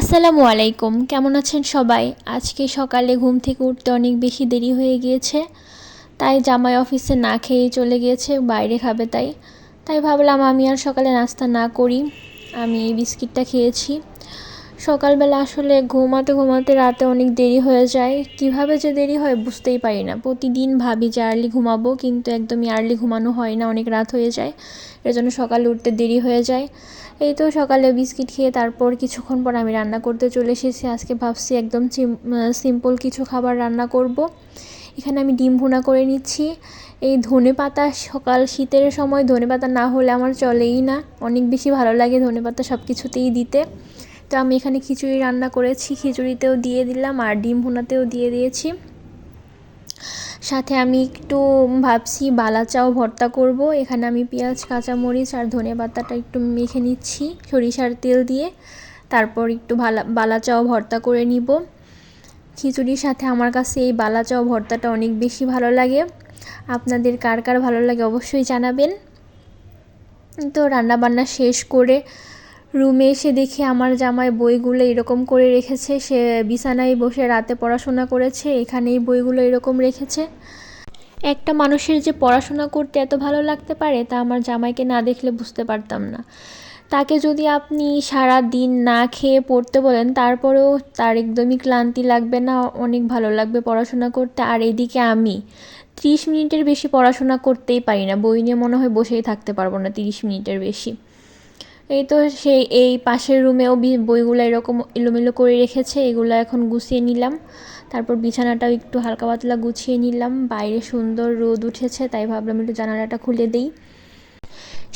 আসসালামু আলাইকুম। কেমন আছেন সবাই? আজকে সকালে ঘুম থেকে উঠতে অনেক বেশি দেরি হয়ে গিয়েছে, তাই জামাই অফিসে না খেয়ে চলে গিয়েছে, বাইরে খাবে তাই। তাই ভাবলাম আমি আর সকালে নাস্তা না করি, আমি এই বিস্কিটটা খেয়েছি। সকালবেলা আসলে ঘুমাতে ঘুমাতে রাতে অনেক দেরি হয়ে যায়। কীভাবে যে দেরি হয় বুঝতেই পারি না। প্রতিদিন ভাবি যে আর্লি ঘুমাবো, কিন্তু একদমই আর্লি ঘুমানো হয় না, অনেক রাত হয়ে যায়। এর জন্য সকালে উঠতে দেরি হয়ে যায়। এই তো সকালে বিস্কিট খেয়ে তারপর কিছুক্ষণ পর আমি রান্না করতে চলে এসেছি। আজকে ভাবছি একদম সিম্পল কিছু খাবার রান্না করব। এখানে আমি ডিম ভুনা করে নিচ্ছি। এই ধনে পাতা সকাল শীতের সময়, ধনে পাতা না হলে আমার চলেই না। অনেক বেশি ভালো লাগে ধনে পাতা সব কিছুতেই দিতে। তো আমি এখানে খিচুড়ি রান্না করেছি। খিচুড়িতেও দিয়ে দিলাম আর ডিম ভুনাতেও দিয়ে দিয়েছি। সাথে আমি একটু ভাবছি বালাচাও ভর্তা করব। এখানে আমি পেঁয়াজ, কাঁচামরিচ আর ধনে পাতাটা একটু মেখে নিচ্ছি সরিষার তেল দিয়ে। তারপর একটু ভালা বালাচাও ভর্তা করে নিব। খিচুড়ির সাথে আমার কাছে এই বালাচাও ভর্তাটা অনেক বেশি ভালো লাগে। আপনাদের কার কার ভালো লাগে অবশ্যই জানাবেন। তো রান্নাবান্না শেষ করে রুমে এসে দেখি আমার জামাই বইগুলো এরকম করে রেখেছে। সে বিছানায় বসে রাতে পড়াশোনা করেছে, এখানেই বইগুলো এরকম রেখেছে। একটা মানুষের যে পড়াশোনা করতে এত ভালো লাগতে পারে, তা আমার জামাইকে না দেখলে বুঝতে পারতাম না। তাকে যদি আপনি সারা দিন না খেয়ে পড়তে বলেন, তারপরেও তার একদমই ক্লান্তি লাগবে না, অনেক ভালো লাগবে পড়াশোনা করতে। আর এদিকে আমি ত্রিশ মিনিটের বেশি পড়াশোনা করতেই পারি না, বই নিয়ে মনে হয় বসেই থাকতে পারব না তিরিশ মিনিটের বেশি। এই তো সেই, এই পাশের রুমেও বইগুলো এরকম এলোমেলো করে রেখেছে, এগুলো এখন গুছিয়ে নিলাম। তারপর বিছানাটাও একটু হালকা পাতলা গুছিয়ে নিলাম। বাইরে সুন্দর রোদ উঠেছে, তাই ভাবলাম একটু জানালাটা খুলে দিই।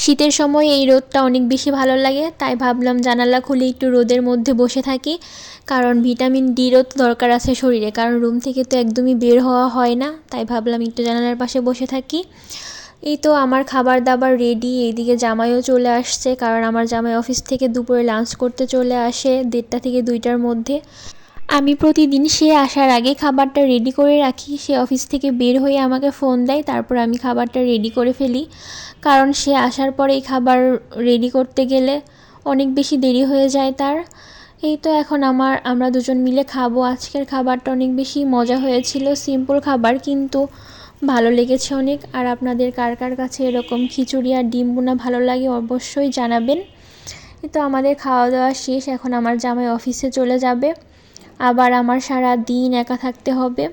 শীতের সময় এই রোদটা অনেক বেশি ভালো লাগে, তাই ভাবলাম জানালা খুলে একটু রোদের মধ্যে বসে থাকি। কারণ ভিটামিন ডিরও তো দরকার আছে শরীরে, কারণ রুম থেকে তো একদমই বের হওয়া হয় না, তাই ভাবলাম একটু জানালার পাশে বসে থাকি। এই তো আমার খাবার দাবার রেডি এইদিকে জামাইও চলে আসছে, কারণ আমার জামাই অফিস থেকে দুপুরে লাঞ্চ করতে চলে আসে দেড়টা থেকে দুইটার মধ্যে। আমি প্রতিদিন সে আসার আগে খাবারটা রেডি করে রাখি, সে অফিস থেকে বের হয়ে আমাকে ফোন দেয়, তারপর আমি খাবারটা রেডি করে ফেলি। কারণ সে আসার পরে এই খাবার রেডি করতে গেলে অনেক বেশি দেরি হয়ে যায় তার। এই তো এখন আমার, আমরা দুজন মিলে খাব। আজকের খাবারটা অনেক বেশি মজা হয়েছিল সিম্পল খাবার, কিন্তু ভালো লেগেছে অনেক। আর আপনাদের কার কার কাছে এরকম খিচুড়ি আর ডিম বোনা ভালো লাগে অবশ্যই জানাবেন। তো আমাদের খাওয়া দাওয়া শেষ, এখন আমার জামাই অফিসে চলে যাবে। আবার আমার সারা দিন একা থাকতে হবে।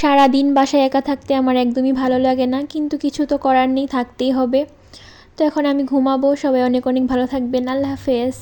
সারা দিন বাসায় একা থাকতে আমার একদমই ভালো লাগে না, কিন্তু কিছু তো করার নেই, থাকতেই হবে। তো এখন আমি ঘুমাবো, সবাই অনেক অনেক ভালো থাকবেন। আল্লাহ হাফেজ।